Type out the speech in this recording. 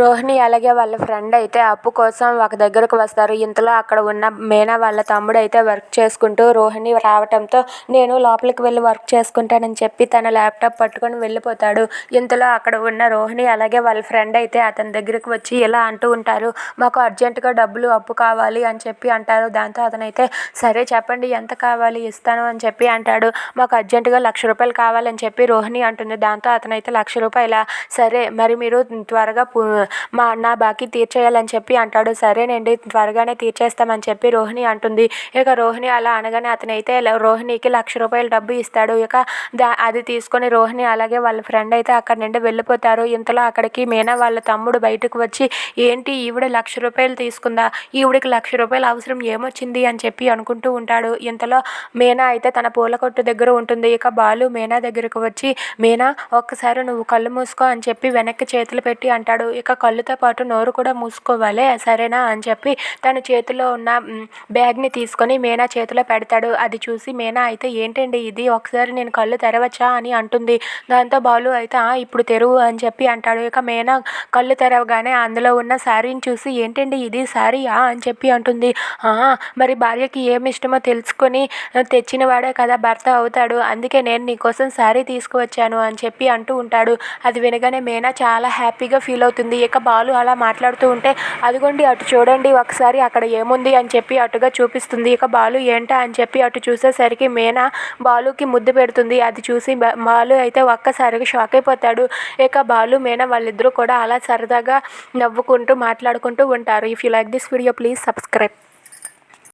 రోహిణి అలాగే వాళ్ళ ఫ్రెండ్ అయితే అప్పు కోసం ఒక దగ్గరకు వస్తారు. ఇంతలో అక్కడ ఉన్న మీనా వాళ్ళ తమ్ముడు అయితే వర్క్ చేసుకుంటూ రోహిణి రావటంతో నేను లోపలికి వెళ్ళి వర్క్ చేసుకుంటానని చెప్పి తన ల్యాప్టాప్ పట్టుకొని వెళ్ళిపోతాడు. ఇంతలో అక్కడ ఉన్న రోహిణి అలాగే వాళ్ళ ఫ్రెండ్ అయితే అతని దగ్గరికి వచ్చి ఇలా అంటూ ఉంటారు. మాకు అర్జెంటుగా డబ్బులు అప్పు కావాలి అని చెప్పి అంటారు. దాంతో అతనైతే సరే చెప్పండి ఎంత కావాలి ఇస్తాను అని చెప్పి అంటాడు. మాకు అర్జెంటుగా లక్ష రూపాయలు కావాలని చెప్పి రోహిణి అంటుంది. దాంతో అతనైతే లక్ష రూపాయల సరే మరి మీరు త్వరగా పూ మా నా బాకీ తీర్చేయాలని చెప్పి అంటాడు. సరేనండి త్వరగానే తీర్చేస్తామని చెప్పి రోహిణి అంటుంది. ఇక రోహిణి అలా అనగానే అతనైతే రోహిణికి లక్ష రూపాయలు డబ్బు ఇస్తాడు. ఇక దా అది తీసుకొని రోహిణి అలాగే వాళ్ళ ఫ్రెండ్ అయితే అక్కడ నుండి వెళ్ళిపోతారు. ఇంతలో అక్కడికి మీనా వాళ్ళ తమ్ముడు బయటకు వచ్చి ఏంటి ఈవిడ లక్ష రూపాయలు తీసుకుందా? ఈవిడికి లక్ష రూపాయలు అవసరం ఏమొచ్చింది? అని చెప్పి అనుకుంటూ ఉంటాడు. ఇంతలో మీనా అయితే తన పూల కొట్టు దగ్గర ఉంటుంది. ఇక బాలు మీనా దగ్గరకు వచ్చి మీనా ఒక్కసారి నువ్వు కళ్ళు మూసుకో అని చెప్పి వెనక్కి చేతులు పెట్టి అంటాడు. ఇక కళ్ళుతో పాటు నోరు కూడా మూసుకోవాలి. సరేనా అని చెప్పి తన చేతిలో ఉన్న బ్యాగ్ని తీసుకొని మీనా చేతిలో పెడతాడు. అది చూసి మీనా అయితే ఏంటండి ఇది? ఒకసారి నేను కళ్ళు తెరవచ్చా అని అంటుంది. దాంతో బాలు అయితే ఇప్పుడు తెరువు అని చెప్పి అంటాడు. ఇక మీనా కళ్ళు తెరవగానే అందులో ఉన్న శారీని చూసి ఏంటండి ఇది? శారీయా అని చెప్పి అంటుంది. మరి భార్యకి ఏమి ఇష్టమో తెలుసుకొని తెచ్చిన వాడే కదా భర్త అవుతాడు. అందుకే నేను నీకోసం శారీ తీసుకువచ్చాను అని చెప్పి అంటూ ఉంటాడు. అది వినగానే మీనా చాలా హ్యాపీగా ఫీల్ అవుతుంది. ఇక బాలు అలా మాట్లాడుతూ ఉంటే అదిగోండి అటు చూడండి ఒకసారి అక్కడ ఏముంది? అని చెప్పి అటుగా చూపిస్తుంది. ఇక బాలు ఏంటా? అని చెప్పి అటు చూసేసరికి మీనా బాలుకి ముద్దు పెడుతుంది. అది చూసి బాలు అయితే ఒక్కసారిగా షాక్ అయిపోతాడు. ఇక బాలు మీనా వాళ్ళిద్దరూ కూడా అలా సరదాగా నవ్వుకుంటూ మాట్లాడుకుంటూ ఉంటారు. If you like this video please subscribe